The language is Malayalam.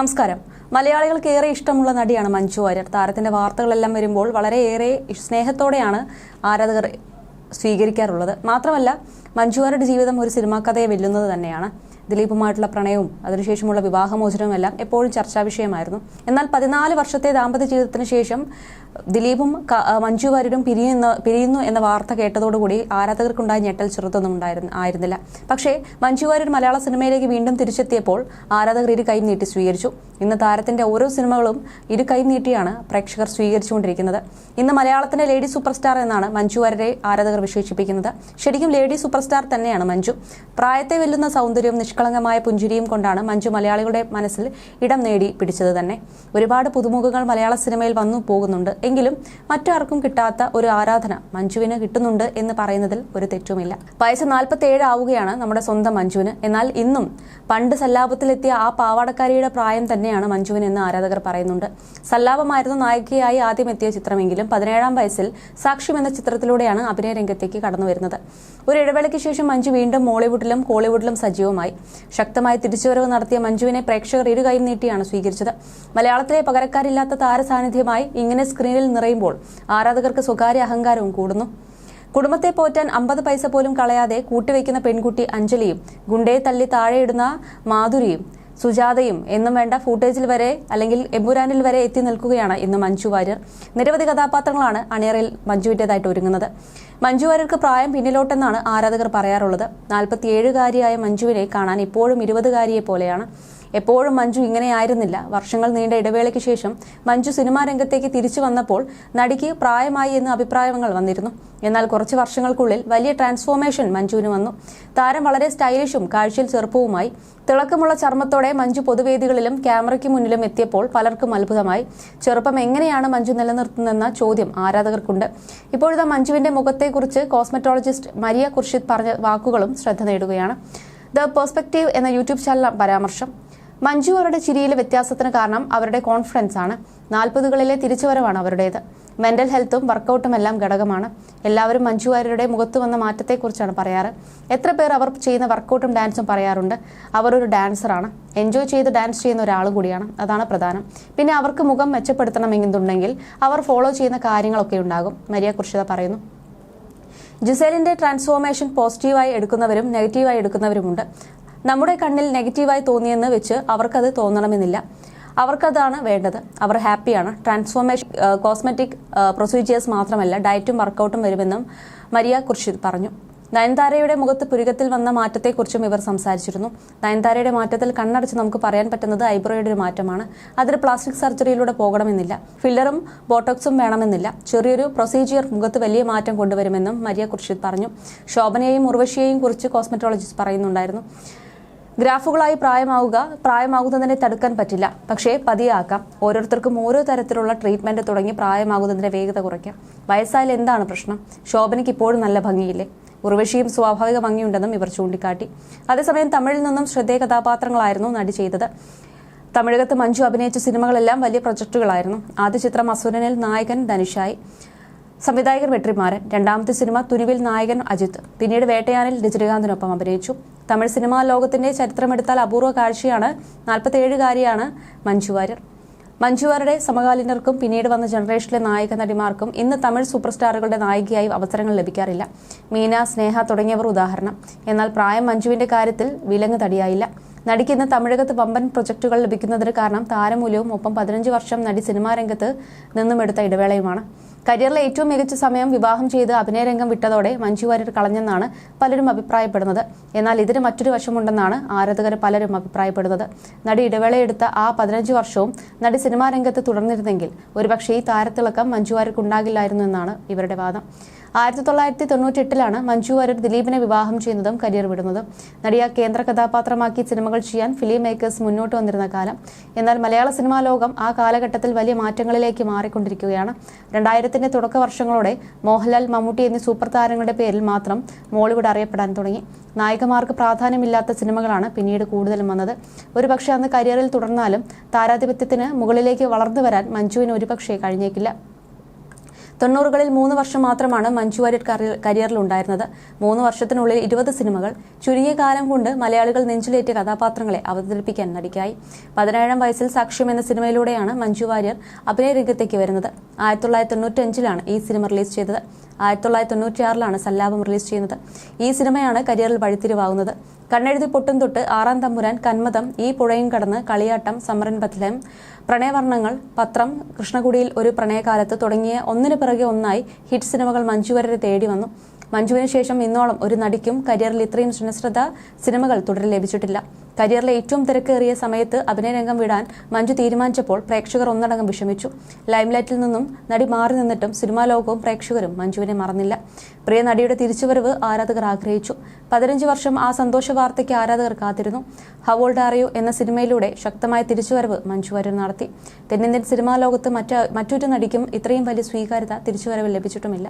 നമസ്കാരം. മലയാളികൾക്ക് ഏറെ ഇഷ്ടമുള്ള നടിയാണ് മഞ്ജു വാര്യർ. താരത്തിന്റെ വാർത്തകളെല്ലാം വരുമ്പോൾ വളരെയേറെ സ്നേഹത്തോടെയാണ് ആരാധകർ സ്വീകരിക്കാറുള്ളത്. മാത്രമല്ല മഞ്ജു വാര്യരുടെ ജീവിതം ഒരു സിനിമാ കഥയെ വെല്ലുന്നത് തന്നെയാണ്. ദിലീപുമായിട്ടുള്ള പ്രണയവും അതിനുശേഷമുള്ള വിവാഹമോചനവും എല്ലാം എപ്പോഴും ചർച്ചാ വിഷയമായിരുന്നു എന്നാൽ പതിനാല് വർഷത്തെ ദാമ്പത്യ ജീവിതത്തിന് ശേഷം ദിലീപും മഞ്ജു വാര്യരും പിരിയുന്ന പിരിയുന്നു എന്ന വാർത്ത കേട്ടതോടുകൂടി ആരാധകർക്കുണ്ടായ ഞെട്ടൽ ചെറുത്തൊന്നും ഉണ്ടായിരുന്നു ആയിരുന്നില്ല. പക്ഷേ മഞ്ജു വാര്യർ മലയാള സിനിമയിലേക്ക് വീണ്ടും തിരിച്ചെത്തിയപ്പോൾ ആരാധകർ ഇരു കൈ നീട്ടി സ്വീകരിച്ചു. ഇന്ന് താരത്തിന്റെ ഓരോ സിനിമകളും ഇരു കൈ നീട്ടിയാണ് പ്രേക്ഷകർ സ്വീകരിച്ചുകൊണ്ടിരിക്കുന്നത്. ഇന്ന് മലയാളത്തിന്റെ ലേഡി സൂപ്പർ സ്റ്റാർ എന്നാണ് മഞ്ജു വാര്യരെ ആരാധകർ വിശേഷിപ്പിക്കുന്നത്. ശരിക്കും ലേഡി സൂപ്പർ സ്റ്റാർ തന്നെയാണ് മഞ്ജു. പ്രായത്തെ വെല്ലുന്ന സൗന്ദര്യവും നിഷ്കളങ്കമായ പുഞ്ചിരിയും കൊണ്ടാണ് മഞ്ജു മലയാളികളുടെ മനസ്സിൽ ഇടം നേടി പിടിച്ചത് തന്നെ. ഒരുപാട് പുതുമുഖങ്ങൾ മലയാള സിനിമയിൽ വന്നു പോകുന്നുണ്ട്. എങ്കിലും മറ്റാർക്കും കിട്ടാത്ത ഒരു ആരാധന മഞ്ജുവിന് കിട്ടുന്നുണ്ട് എന്ന് പറയുന്നതിൽ ഒരു തെറ്റുമില്ല. വയസ്സ് നാൽപ്പത്തേഴ് ആവുകയാണ് നമ്മുടെ സ്വന്തം മഞ്ജുവിന്. എന്നാൽ ഇന്നും പണ്ട് സല്ലാപത്തിലെത്തിയ ആ പാവാടക്കാരിയുടെ പ്രായം തന്നെയാണ് മഞ്ജുവിന് എന്ന് ആരാധകർ പറയുന്നുണ്ട്. സല്ലാപമായിരുന്നു നായികയായി ആദ്യം എത്തിയ ചിത്രമെങ്കിലും പതിനേഴാം വയസ്സിൽ സാക്ഷ്യം എന്ന ചിത്രത്തിലൂടെയാണ് അഭിനയ രംഗത്തേക്ക് കടന്നു വരുന്നത്. ഒരു ഇടവേളയ്ക്ക് ശേഷം മഞ്ജു വീണ്ടും മോളിവുഡിലും കോളിവുഡിലും സജീവമായി. ശക്തമായി തിരിച്ചുവരവ് നടത്തിയ മഞ്ജുവിനെ പ്രേക്ഷകർ ഇരു കൈയും നീട്ടിയാണ് സ്വീകരിച്ചത്. മലയാളത്തിലെ പകരക്കാരില്ലാത്ത താരസാന്നിധ്യമായി ഇങ്ങനെ സ്ക്രീനിൽ നിറയുമ്പോൾ ആരാധകർക്ക് സ്വകാര്യ അഹങ്കാരവും കൂടുന്നു. കുടുംബത്തെ പോറ്റാൻ അമ്പത് പൈസ പോലും കളയാതെ കൂട്ടിവെക്കുന്ന പെൺകുട്ടി അഞ്ജലിയും ഗുണ്ടയെ തള്ളി താഴെയിടുന്ന മാധുരിയും സുജാതയും എന്നും വേണ്ട ഫൂട്ടേജിൽ വരെ അല്ലെങ്കിൽ എമ്പുരാനിൽ വരെ എത്തി നിൽക്കുകയാണ് ഇന്ന് മഞ്ജു വാര്യർ. നിരവധി കഥാപാത്രങ്ങളാണ് അണിയറയിൽ മഞ്ജുവിന്റെതായിട്ട് ഒരുങ്ങുന്നത്. മഞ്ജു വാര്യർക്ക് പ്രായം പിന്നിലോട്ടെന്നാണ് ആരാധകർ പറയാറുള്ളത്. നാൽപ്പത്തിയേഴുകാരിയായ മഞ്ജുവിനെ കാണാൻ ഇപ്പോഴും ഇരുപതുകാരിയെ പോലെയാണ്. എപ്പോഴും മഞ്ജു ഇങ്ങനെയായിരുന്നില്ല വർഷങ്ങൾ നീണ്ട ഇടവേളയ്ക്ക് ശേഷം മഞ്ജു സിനിമാ രംഗത്തേക്ക് തിരിച്ചു വന്നപ്പോൾ നടിക്ക് പ്രായമായി എന്ന് അഭിപ്രായങ്ങൾ വന്നിരുന്നു. എന്നാൽ കുറച്ച് വർഷങ്ങൾക്കുള്ളിൽ വലിയ ട്രാൻസ്ഫോർമേഷൻ മഞ്ജുവിന് വന്നു. താരം വളരെ സ്റ്റൈലിഷും കാഴ്ചയിൽ ചെറുപ്പവുമായി തിളക്കമുള്ള ചർമ്മത്തോടെ മഞ്ജു പൊതുവേദികളിലും ക്യാമറയ്ക്ക് മുന്നിലും എത്തിയപ്പോൾ പലർക്കും അത്ഭുതമായി. ചെറുപ്പം എങ്ങനെയാണ് മഞ്ജു നിലനിർത്തുന്നതെന്ന ചോദ്യം ആരാധകർക്കുണ്ട്. ഇപ്പോഴത്തെ മഞ്ജുവിന്റെ മുഖത്തെക്കുറിച്ച് കോസ്മെറ്റോളജിസ്റ്റ് മരിയ കുർഷിദ് പറഞ്ഞ വാക്കുകളും ശ്രദ്ധ നേടുകയാണ്. ദ പെർസ്പെക്റ്റീവ് എന്ന യൂട്യൂബ് ചാനൽ പരാമർശം. മഞ്ജു അവരുടെ ചിരിയിലെ വ്യത്യാസത്തിന് കാരണം അവരുടെ കോൺഫിഡൻസ് ആണ്. നാൽപ്പതുകളിലെ തിരിച്ചുവരവാണ് അവരുടേത്. മെന്റൽ ഹെൽത്തും വർക്കൗട്ടും എല്ലാം ഘടകമാണ്. എല്ലാവരും മഞ്ജു വാര്യരുടെ മുഖത്ത് വന്ന മാറ്റത്തെക്കുറിച്ചാണ് പറയാറ്. എത്ര പേർ അവർ ചെയ്യുന്ന വർക്കൗട്ടും ഡാൻസും പറയാറുണ്ട്. അവർ ഒരു ഡാൻസറാണ് എൻജോയ് ചെയ്ത് ഡാൻസ് ചെയ്യുന്ന ഒരാളും കൂടിയാണ്. അതാണ് പ്രധാനം. പിന്നെ അവർക്ക് മുഖം മെച്ചപ്പെടുത്തണമെന്നുണ്ടെങ്കിൽ അവർ ഫോളോ ചെയ്യുന്ന കാര്യങ്ങളൊക്കെ ഉണ്ടാകും. മരിയ കുർഷിത പറയുന്നു. ജിസേലിന്റെ ട്രാൻസ്ഫോർമേഷൻ പോസിറ്റീവായി എടുക്കുന്നവരും നെഗറ്റീവായി എടുക്കുന്നവരുമുണ്ട്. നമ്മുടെ കണ്ണിൽ നെഗറ്റീവായി തോന്നിയെന്ന് വെച്ച് അവർക്കത് തോന്നണമെന്നില്ല. അവർക്കതാണ് വേണ്ടത്. അവർ ഹാപ്പിയാണ്. ട്രാൻസ്ഫോർമേഷൻ കോസ്മെറ്റിക് പ്രൊസീജിയേഴ്സ് മാത്രമല്ല ഡയറ്റും വർക്കൗട്ടും വരുമെന്നും മരിയ കുർഷിദ് പറഞ്ഞു. നയൻതാരയുടെ മുഖത്ത് പുരുകത്തിൽ വന്ന മാറ്റത്തെക്കുറിച്ചും ഇവർ സംസാരിച്ചിരുന്നു. നയൻതാരയുടെ മാറ്റത്തിൽ കണ്ണടച്ച് നമുക്ക് പറയാൻ പറ്റുന്നത് ഐബ്രോയുടെ ഒരു മാറ്റമാണ്. അതിന് പ്ലാസ്റ്റിക് സർജറിയിലൂടെ പോകണമെന്നില്ല. ഫില്ലറും ബോട്ടോക്സും വേണമെന്നില്ല. ചെറിയൊരു പ്രൊസീജിയർ മുഖത്ത് വലിയ മാറ്റം കൊണ്ടുവരുമെന്നും മരിയ കുർഷിദ് പറഞ്ഞു. ശോഭനയെയും ഉർവശിയെയും കുറിച്ച് കോസ്മെറ്റോളജിസ്റ്റ് പറയുന്നുണ്ടായിരുന്നു. ഗ്രാഫുകളായി പ്രായമാവുക പ്രായമാകുന്നതിനെ തടുക്കാൻ പറ്റില്ല. പക്ഷേ പതിയാക്കാം. ഓരോരുത്തർക്കും ഓരോ തരത്തിലുള്ള ട്രീറ്റ്മെന്റ് തുടങ്ങി പ്രായമാകുന്നതിന്റെ വേഗത കുറയ്ക്കാം. വയസ്സായാൽ എന്താണ് പ്രശ്നം? ശോഭനയ്ക്ക് ഇപ്പോഴും നല്ല ഭംഗിയില്ലേ? ഉർവശിയും സ്വാഭാവിക ഭംഗിയുണ്ടെന്നും ഇവർ ചൂണ്ടിക്കാട്ടി. അതേസമയം തമിഴിൽ നിന്നും ശ്രദ്ധേയ കഥാപാത്രങ്ങളായിരുന്നു നടി ചെയ്തത്. തമിഴകത്ത് മഞ്ജു അഭിനയിച്ച സിനിമകളെല്ലാം വലിയ പ്രൊജക്ടുകളായിരുന്നു. ആദ്യ ചിത്രം അസുരനിൽ നായകൻ ധനുഷായി സംവിധായകൻ വെട്രിമാരൻ രണ്ടാമത്തെ സിനിമ തുരുവിൽ നായകൻ അജിത്ത് പിന്നീട് വേട്ടയാനിൽ രജനീകാന്തിനൊപ്പം അഭിനയിച്ചു. തമിഴ് സിനിമാ ലോകത്തിന്റെ ചരിത്രമെടുത്താൽ അപൂർവ കാഴ്ചയാണ് നാൽപ്പത്തേഴുകാരിയാണ് മഞ്ജു വാര്യർ. മഞ്ജു വാര്യരുടെ സമകാലീനർക്കും പിന്നീട് വന്ന ജനറേഷനിലെ നായക നടിമാർക്കും ഇന്ന് തമിഴ് സൂപ്പർ സ്റ്റാറുകളുടെ നായികയായി അവസരങ്ങൾ ലഭിക്കാറില്ല. മീന സ്നേഹ തുടങ്ങിയവർ ഉദാഹരണം. എന്നാൽ പ്രായം മഞ്ജുവിന്റെ കാര്യത്തിൽ വിലങ്ങ് തടിയായില്ല. നടിക്ക് ഇന്ന് തമിഴകത്ത് വമ്പൻ പ്രൊജക്ടുകൾ ലഭിക്കുന്നതിന് കാരണം താരമൂല്യവും ഒപ്പം പതിനഞ്ച് വർഷം നടി സിനിമാ രംഗത്ത് നിന്നും എടുത്ത ഇടവേളയുമാണ്. കരിയറിലെ ഏറ്റവും മികച്ച സമയം വിവാഹം ചെയ്ത് അഭിനയരംഗം വിട്ടതോടെ മഞ്ജു വാര്യർ കളഞ്ഞെന്നാണ് പലരും അഭിപ്രായപ്പെടുന്നത്. എന്നാൽ ഇതിന് മറ്റൊരു വശമുണ്ടെന്നാണ് ആരാധകർ പലരും അഭിപ്രായപ്പെടുന്നത്. നടി ഇടവേളയെടുത്ത ആ പതിനഞ്ച് വർഷവും നടി സിനിമാ രംഗത്ത് തുടർന്നിരുന്നെങ്കിൽ ഒരുപക്ഷെ ഈ താരത്തിളക്കം മഞ്ജു വാര്യർക്ക് ഉണ്ടാകില്ലായിരുന്നു എന്നാണ് ഇവരുടെ വാദം. ആയിരത്തി തൊള്ളായിരത്തി തൊണ്ണൂറ്റി എട്ടിലാണ് മഞ്ജു വാര്യർ ദിലീപിനെ വിവാഹം ചെയ്യുന്നതും കരിയർ വിടുന്നതും. നടിയ കേന്ദ്ര കഥാപാത്രമാക്കി സിനിമകൾ ചെയ്യാൻ ഫിലിം മേക്കേഴ്സ് മുന്നോട്ട് വന്നിരുന്ന കാലം. എന്നാൽ മലയാള സിനിമാ ലോകം ആ കാലഘട്ടത്തിൽ വലിയ മാറ്റങ്ങളിലേക്ക് മാറിക്കൊണ്ടിരിക്കുകയാണ്. രണ്ടായിരത്തിന്റെ തുടക്ക വർഷങ്ങളോടെ മോഹൻലാൽ മമ്മൂട്ടി എന്നീ സൂപ്പർ താരങ്ങളുടെ പേരിൽ മാത്രം മോളിവുഡ് അറിയപ്പെടാൻ തുടങ്ങി. നായികമാർക്ക് പ്രാധാന്യമില്ലാത്ത സിനിമകളാണ് പിന്നീട് കൂടുതലും വന്നത്. ഒരുപക്ഷെ അന്ന് കരിയറിൽ തുടർന്നാലും താരാധിപത്യത്തിന് മുകളിലേക്ക് വളർന്നു വരാൻ മഞ്ജുവിന് ഒരുപക്ഷേ കഴിഞ്ഞേക്കില്ല. തൊണ്ണൂറുകളിൽ മൂന്ന് വർഷം മാത്രമാണ് മഞ്ജു വാര്യർ കരിയറിലുണ്ടായിരുന്നത്. മൂന്ന് വർഷത്തിനുള്ളിൽ ഇരുപത് സിനിമകൾ ചുരുങ്ങിയ കാലം കൊണ്ട് മലയാളികൾ നെഞ്ചിലേറ്റ കഥാപാത്രങ്ങളെ അവതരിപ്പിക്കാൻ നടിക്കായി. പതിനേഴാം വയസ്സിൽ സാക്ഷ്യം എന്ന സിനിമയിലൂടെയാണ് മഞ്ജു വാര്യർ അഭിനയ രംഗത്തേക്ക് വരുന്നത്. ആയിരത്തി തൊള്ളായിരത്തി തൊണ്ണൂറ്റഞ്ചിലാണ് ഈ സിനിമ റിലീസ് ചെയ്തത്. ആയിരത്തി തൊള്ളായിരത്തി തൊണ്ണൂറ്റിയാറിലാണ് സല്ലാപം റിലീസ് ചെയ്യുന്നത്. ഈ സിനിമയാണ് കരിയറിൽ വഴിത്തിരിവാകുന്നത്. കണ്ണെഴുതി പൊട്ടും തൊട്ട് ആറാം തമ്പുരാൻ കന്മതം ഈ പുഴയും കടന്ന് കളിയാട്ടം സമരൻ ബത്ലം പ്രണയവർണങ്ങൾ പത്രം കൃഷ്ണകുടിയിൽ ഒരു പ്രണയകാലത്ത് തുടങ്ങിയ ഒന്നിനു പിറകെ ഒന്നായി ഹിറ്റ് സിനിമകൾ മഞ്ജുവരരെ തേടി വന്നു. മഞ്ജുവിന് ശേഷം ഇന്നോളം ഒരു നടിക്കും കരിയറിൽ ഇത്രയും ജനശ്രദ്ധ സിനിമകൾ തുടരെ ലഭിച്ചിട്ടില്ല. കരിയറിലെ ഏറ്റവും തിരക്കേറിയ സമയത്ത് അഭിനയരംഗം വിടാൻ മഞ്ജു തീരുമാനിച്ചപ്പോൾ പ്രേക്ഷകർ ഒന്നടങ്കം വിഷമിച്ചു. ലൈംലൈറ്റിൽ നിന്നും നടി മാറി നിന്നിട്ടും സിനിമാ ലോകവും പ്രേക്ഷകരും മഞ്ജുവിനെ മറന്നില്ല. പ്രിയ നടിയുടെ തിരിച്ചുവരവ് ആരാധകർ ആഗ്രഹിച്ചു. പതിനഞ്ച് വർഷം ആ സന്തോഷ വാർത്തയ്ക്ക് ആരാധകർ കാത്തിരുന്നു. ഹവോൾഡ് ആറിയു എന്ന സിനിമയിലൂടെ ശക്തമായ തിരിച്ചുവരവ് മഞ്ജു വാര്യർ നടത്തി. തെന്നിന്ത്യൻ സിനിമാ ലോകത്ത് മറ്റ് മറ്റൊരു നടിക്കും ഇത്രയും വലിയ സ്വീകാര്യത തിരിച്ചുവരവ് ലഭിച്ചിട്ടുമില്ല.